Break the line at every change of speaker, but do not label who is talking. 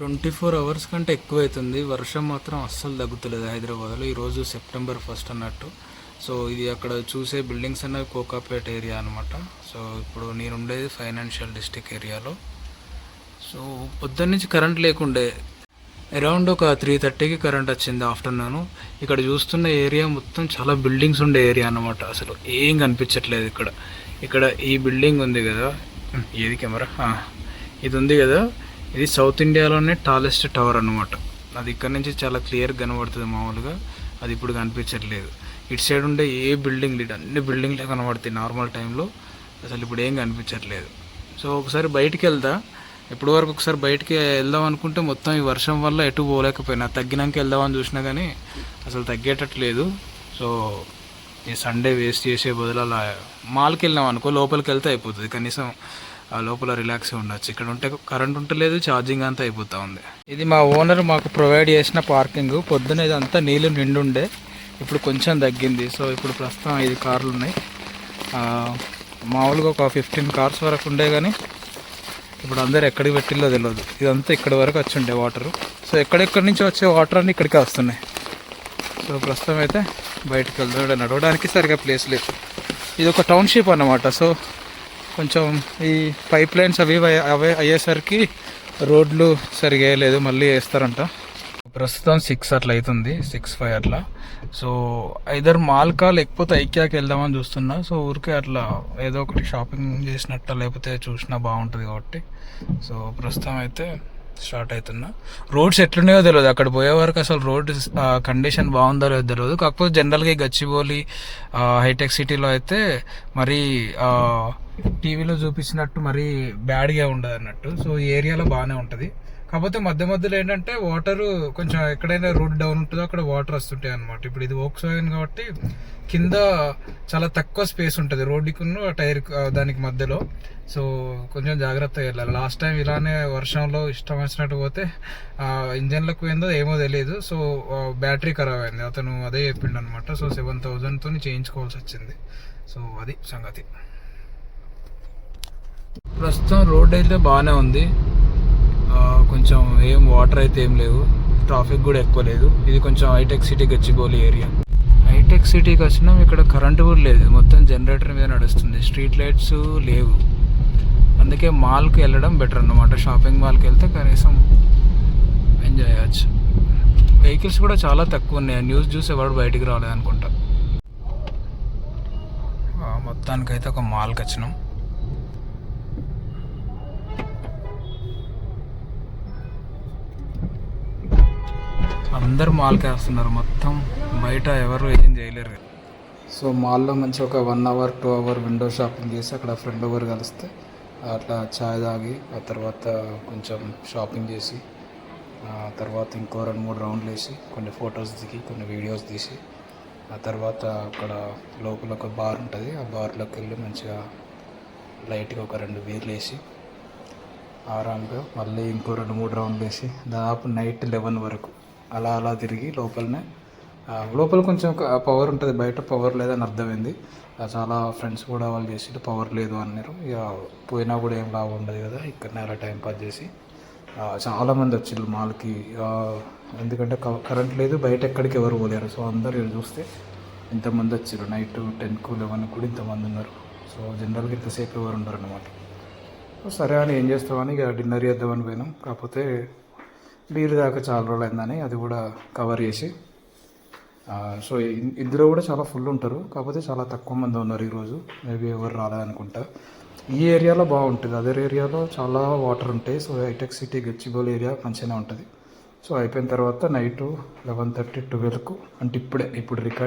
Twenty four hours కంటే ఎక్కువ అవుతుంది వర్షం మాత్రం అస్సలు తగ్గుతలేదు హైదరాబాద్లో. ఈరోజు సెప్టెంబర్ ఫస్ట్ అన్నట్టు. సో ఇది అక్కడ చూసే బిల్డింగ్స్ అనేవి కోకాపేట ఏరియా అనమాట సో ఇప్పుడు నేను ఉండేది ఫైనాన్షియల్ డిస్టిక్ ఏరియాలో. సో పొద్దున్న నుంచి కరెంట్ లేకుండే అరౌండ్ ఒక త్రీ థర్టీకి కరెంట్ వచ్చింది ఆఫ్టర్నూన్. ఇక్కడ చూస్తున్న ఏరియా మొత్తం చాలా బిల్డింగ్స్ ఉండే ఏరియా అనమాట అసలు ఏం కనిపించట్లేదు ఇక్కడ. ఇక్కడ ఈ బిల్డింగ్ ఉంది కదా. ఏది కెమెరా? ఇది ఉంది కదా. ఇది సౌత్ ఇండియాలోనే టాలెస్ట్ టవర్ అనమాట అది ఇక్కడ నుంచి చాలా క్లియర్ కనబడుతుంది మామూలుగా. అది ఇప్పుడు కనిపించట్లేదు. ఇటు సైడ్ ఉండే ఏ బిల్డింగ్ లేదు అన్ని బిల్డింగ్లే కనబడతాయి నార్మల్ టైంలో అసలు ఇప్పుడు ఏం కనిపించట్లేదు. సో ఒకసారి బయటికి వెళ్దా. ఇప్పటి వరకు ఒకసారి బయటికి వెళ్దాం అనుకుంటే మొత్తం ఈ వర్షం వల్ల ఎటు పోలేకపోయినా. తగ్గినాక వెళ్దామని చూసినా కానీ అసలు తగ్గేటట్లేదు. సో ఈ సండే వేస్ట్ చేసే బదులు అలా మాల్కి వెళ్ళాం అనుకో లోపలికి వెళ్తే అయిపోతుంది. కనీసం లోపల రిలాక్స్ ఉండొచ్చు. ఇక్కడ ఉంటే కరెంట్ ఉంటలేదు ఛార్జింగ్ అంతా అయిపోతూ ఉంది. ఇది మా ఓనర్ మాకు ప్రొవైడ్ చేసిన పార్కింగ్. పొద్దున ఇదంతా నీళ్ళు నిండుండే ఇప్పుడు కొంచెం తగ్గింది. సో ఇప్పుడు ప్రస్తుతం ఐదు కార్లు ఉన్నాయి. మామూలుగా ఒక ఫిఫ్టీన్ కార్స్ వరకు ఉండే కానీ ఇప్పుడు అందరు ఎక్కడికి పెట్టిల్లో తెలియదు ఇదంతా ఇక్కడి వరకు వచ్చి ఉండే వాటర్. సో ఎక్కడెక్కడి నుంచి వచ్చే వాటర్ అని ఇక్కడికే వస్తున్నాయి. సో ప్రస్తుతం అయితే బయటకు వెళ్తాడు నడవడానికి సరిగా ప్లేస్ లేదు. ఇది ఒక టౌన్షిప్ అన్నమాట. సో కొంచెం ఈ పైప్ లైన్స్ అవి ఇవి అవే అయ్యేసరికి రోడ్లు సరిగా వేయలేదు మళ్ళీ వేస్తారంట. ప్రస్తుతం సిక్స్ అట్లా అవుతుంది సిక్స్ ఫైవ్ అట్లా. సో ఐదర్ మాల్కా లేకపోతే ఐక్యాకి వెళ్దామని చూస్తున్నా. సో ఊరికే అట్లా ఏదో ఒకటి షాపింగ్ చేసినట్ట లేకపోతే చూసినా బాగుంటుంది కాబట్టి. సో ప్రస్తుతం అయితే స్టార్ట్ అవుతున్నా. రోడ్స్ ఎట్లున్నాయో తెలియదు అక్కడ పోయే వరకు అసలు రోడ్ కండిషన్ బాగుందో లేదో తెలియదు కాకపోతే జనరల్గా గచ్చిబోలి గచ్చిబౌలి హైటెక్ సిటీలో అయితే మరీ టీవీలో చూపించినట్టు మరీ బ్యాడ్గా ఉండదు అన్నట్టు సో ఈ ఏరియాలో బాగానే ఉంటుంది. కాకపోతే మధ్య మధ్యలో ఏంటంటే వాటర్ కొంచెం ఎక్కడైనా రోడ్ డౌన్ ఉంటుందో అక్కడ వాటర్ వస్తుంటాయి అనమాట ఇప్పుడు ఇది ఓక్స్ వ్యాగన్ కాబట్టి కింద చాలా తక్కువ స్పేస్ ఉంటుంది. రోడ్డుకున్న టైర్ దానికి మధ్యలో. సో కొంచెం జాగ్రత్తగా వెళ్ళాలి. లాస్ట్ టైం ఇలానే వర్షంలో ఇష్టం వచ్చినట్టు పోతే ఇంజన్లకు పోయిందో ఏమో తెలియదు సో బ్యాటరీ ఖరాబ్ అయింది. అతను అదే చెప్పిండు అనమాట సో సెవెన్ థౌజండ్తో చేయించుకోవాల్సి వచ్చింది. సో అది సంగతి. ప్రస్తుతం రోడ్ అయితే బాగానే ఉంది. కొంచెం ఏం వాటర్ అయితే ఏం లేవు. ట్రాఫిక్ కూడా ఎక్కువ లేదు. ఇది కొంచెం hitech city Gachibowli area. Hitech సిటీకి వచ్చినాం. ఇక్కడ కరెంటు కూడా లేదు. మొత్తం జనరేటర్ మీద నడుస్తుంది. స్ట్రీట్ లైట్స్ లేవు. అందుకే మాల్కి వెళ్ళడం బెటర్ అన్నమాట. షాపింగ్ మాల్కి వెళ్తే కనీసం ఎంజాయ్ చేయవచ్చు వెహికల్స్ కూడా చాలా తక్కువ ఉన్నాయి. న్యూస్ చూసి ఎవరు బయటికి రాలేదనుకుంటా. మొత్తానికైతే ఒక మాల్కి వచ్చినాం. అందరు మాల్కి వేస్తున్నారు మొత్తం బయట ఎవరు ఏం చేయలేరు. సో మాల్లో మంచి ఒక one hour two hour window shopping చేసి అక్కడ ఫ్రెండ్ ఎవరు కలిస్తే అట్లా ఛాయ్ తాగి ఆ తర్వాత కొంచెం షాపింగ్ చేసి ఆ తర్వాత ఇంకో రెండు మూడు రౌండ్లు వేసి కొన్ని ఫొటోస్ దిగి కొన్ని వీడియోస్ తీసి ఆ తర్వాత అక్కడ లోపల ఒక బార్ ఉంటుంది. ఆ బార్లోకి వెళ్ళి మంచిగా లైట్గా ఒక రెండు బీర్లు వేసి ఆరాంగా మళ్ళీ ఇంకో రెండు మూడు రౌండ్లు వేసి దాదాపు నైట్ లెవెన్ వరకు అలా అలా తిరిగి లోపలనే లోపల కొంచెం పవర్ ఉంటుంది బయట పవర్ లేదని అర్థమైంది. చాలా ఫ్రెండ్స్ కూడా వాళ్ళు చేసి పవర్ లేదు అన్నారు. ఇక పోయినా కూడా ఏం లాభం ఉండదు కదా ఇక్కడనే అలా టైం పాస్ చేసి. చాలామంది వచ్చిండ్రు మాల్కి. ఎందుకంటే కరెంట్ లేదు బయట ఎక్కడికి ఎవరు పోలేరు. సో అందరు ఇక్కడ చూస్తే ఇంతమంది వచ్చారు నైట్ టెన్కు లెవెన్ కూడా ఇంతమంది ఉన్నారు. సో జనరల్గా ఇంతసేపు ఎవరు ఉండరు అనమాట సరే అని ఏం చేస్తామని ఇక డిన్నర్ చేద్దామని పోయినాం. కాకపోతే బీర్ దాకా చాలా రోజులు అయిందని అది కూడా కవర్ చేసి సో ఇందులో కూడా చాలా ఫుల్ ఉంటారు. కాకపోతే చాలా తక్కువ మంది ఉన్నారు ఈరోజు మేబీ ఎవరు రాలేదనుకుంటా ఈ ఏరియాలో బాగుంటుంది. అదర్ ఏరియాలో చాలా వాటర్ ఉంటాయి so hitech city Gachibowli area మంచిగానే ఉంటుంది. సో అయిపోయిన తర్వాత నైట్ లెవెన్ థర్టీ ట్వెల్వ్కు అంటే ఇప్పుడే ఇప్పుడు రికార్డ్